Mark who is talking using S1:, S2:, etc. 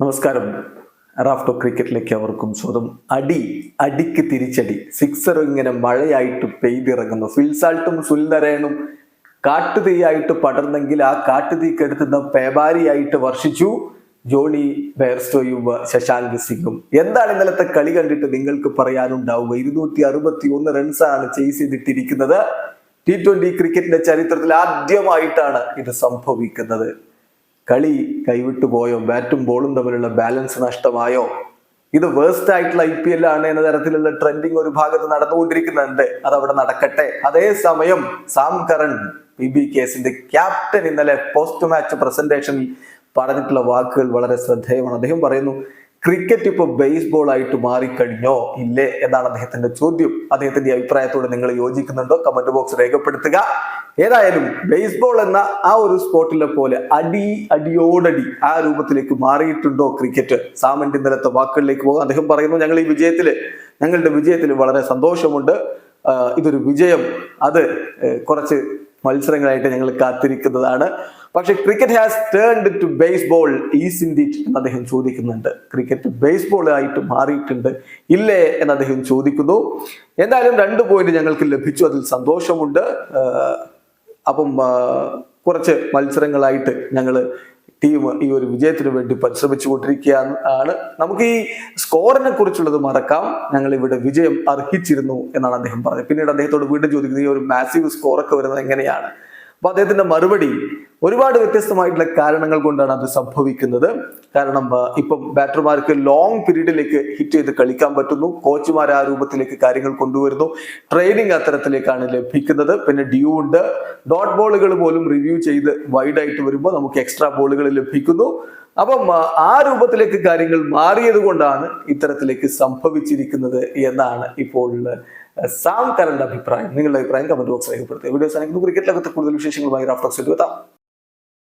S1: നമസ്കാരം. റാഫ്റ്റോ ക്രിക്കറ്റിലേക്ക് അവർക്കും സ്വന്തം അടി അടിക്ക് തിരിച്ചടി. സിക്സർ ഇങ്ങനെ മഴയായിട്ട് പെയ്തിറങ്ങുന്നു. ഫിൽസാൾട്ടും സുൽനരേണും കാട്ടുതീയായിട്ട് പടർന്നെങ്കിൽ ആ കാട്ടുതീക്കെടുത്തുന്ന പേബാരിയായിട്ട് വർഷിച്ചു. ജോണി ബെയർസ്റ്റോയും ശശാങ്ക് സിംഗും. എന്താണ് ഇന്നലത്തെ കളി കണ്ടിട്ട് നിങ്ങൾക്ക് പറയാനുണ്ടാവുക? ഇരുന്നൂറ്റി അറുപത്തി ഒന്ന് റൺസാണ് ചേസ് ചെയ്തിട്ടിരിക്കുന്നത്. ടി ട്വന്റി ക്രിക്കറ്റിന്റെ ചരിത്രത്തിൽ ആദ്യമായിട്ടാണ് ഇത് സംഭവിക്കുന്നത്. കളി കൈവിട്ടു പോയോ? ബാറ്റും ബോളും തമ്മിലുള്ള ബാലൻസ് നഷ്ടമായോ? ഇത് വേഴ്സ്റ്റ് ആയിട്ടുള്ള ഐ പി എൽ ആണ് എന്ന തരത്തിലുള്ള ട്രെൻഡിങ് ഒരു ഭാഗത്ത് നടന്നുകൊണ്ടിരിക്കുന്നുണ്ട്. അത് അവിടെ നടക്കട്ടെ. അതേസമയം സാം കരൺ പി ബി കേസിന്റെ ക്യാപ്റ്റൻ ഇന്നലെ പോസ്റ്റ് മാച്ച് പ്രസന്റേഷനിൽ പറഞ്ഞിട്ടുള്ള വാക്കുകൾ വളരെ ശ്രദ്ധേയമാണ്. അദ്ദേഹം പറയുന്നു ക്രിക്കറ്റ് ഇപ്പോൾ ബേസ്ബോൾ ആയിട്ട് മാറിക്കഴിഞ്ഞോ? ഇല്ലേ? എന്നാണ് അദ്ദേഹത്തിന്റെ ചോദ്യം. അദ്ദേഹത്തിന്റെ അഭിപ്രായത്തോട് നിങ്ങൾ യോജിക്കുന്നുണ്ടോ? കമന്റ് ബോക്സ് രേഖപ്പെടുത്തുക. ഏതായാലും ബേസ്ബോൾ എന്ന ആ ഒരു സ്പോർട്ടിലെ പോലെ അടി അടിയോടടി ആ രൂപത്തിലേക്ക് മാറിയിട്ടുണ്ടോ ക്രിക്കറ്റ് സാമന്റെ ഇന്നലത്തെ വാക്കുകളിലേക്ക് പോകാൻ അദ്ദേഹം പറയുന്നു ഞങ്ങൾ ഈ വിജയത്തിൽ ഞങ്ങളുടെ വിജയത്തിൽ വളരെ സന്തോഷമുണ്ട്. ഇതൊരു വിജയം. അത് കുറച്ച് മത്സരങ്ങളായിട്ട് ഞങ്ങൾ കാത്തിരിക്കുന്നതാണ്. പക്ഷെ cricket has turned to baseball isn't it എന്ന് അദ്ദേഹം ചോദിക്കുന്നുണ്ട്. ക്രിക്കറ്റ് ബേസ്ബോൾ ആയിട്ട് മാറിയിട്ടുണ്ട് ഇല്ലേ എന്ന് അദ്ദേഹം ചോദിക്കുന്നു. എന്തായാലും രണ്ട് പോയിന്റ് ഞങ്ങൾക്ക് ലഭിച്ചു. അതിൽ സന്തോഷമുണ്ട്. അപ്പം കുറച്ച് മത്സരങ്ങളായിട്ട് ഞങ്ങൾ ടീം ഈ ഒരു വിജയത്തിന് വേണ്ടി പരിശ്രമിച്ചുകൊണ്ടിരിക്കുകയാണ്. ആണ്. നമുക്ക് ഈ സ്കോറിനെ കുറിച്ചുള്ളത് മറക്കാം. ഞങ്ങൾ ഇവിടെ വിജയം അർഹിച്ചിരുന്നു എന്നാണ് അദ്ദേഹം പറഞ്ഞത്. പിന്നീട് അദ്ദേഹത്തോട് വീണ്ടും ചോദിക്കുന്നത് ഈ ഒരു മാസീവ് സ്കോറൊക്കെ വരുന്നത് എങ്ങനെയാണ്? അപ്പൊ അദ്ദേഹത്തിന്റെ മറുപടി ഒരുപാട് വ്യത്യസ്തമായിട്ടുള്ള കാരണങ്ങൾ കൊണ്ടാണ് അത് സംഭവിക്കുന്നത്. കാരണം ഇപ്പം ബാറ്റർമാർക്ക് ലോങ് പീരീഡിലേക്ക് ഹിറ്റ് ചെയ്ത് കളിക്കാൻ പറ്റുന്നു. കോച്ചുമാർ ആ രൂപത്തിലേക്ക് കാര്യങ്ങൾ കൊണ്ടുവരുന്നു. ട്രെയിനിങ് അത്തരത്തിലേക്കാണ് ലഭിക്കുന്നത്. പിന്നെ ഡ്യൂ ഉണ്ട്. ഡോട്ട് ബോളുകൾ പോലും റിവ്യൂ ചെയ്ത് വൈഡ് ആയിട്ട് വരുമ്പോൾ നമുക്ക് എക്സ്ട്രാ ബോളുകൾ ലഭിക്കുന്നു. അപ്പം ആ, രൂപത്തിലേക്ക് കാര്യങ്ങൾ മാറിയത് കൊണ്ടാണ് ഇത്തരത്തിലേക്ക് സംഭവിച്ചിരിക്കുന്നത് എന്നാണ് ഇപ്പോൾ സാം കരന്റെ അഭിപ്രായം. നിങ്ങളുടെ അഭിപ്രായം കമന്റ് ബോക്സ് രേഖപ്പെടുത്തുക. വീഡിയോസ് ആണെങ്കിൽ ക്രിക്കറ്റ് ലോകത്ത് കൂടുതൽ വിശേഷങ്ങളുമായി റാഫ്റ്റോക്സ് എത്താം.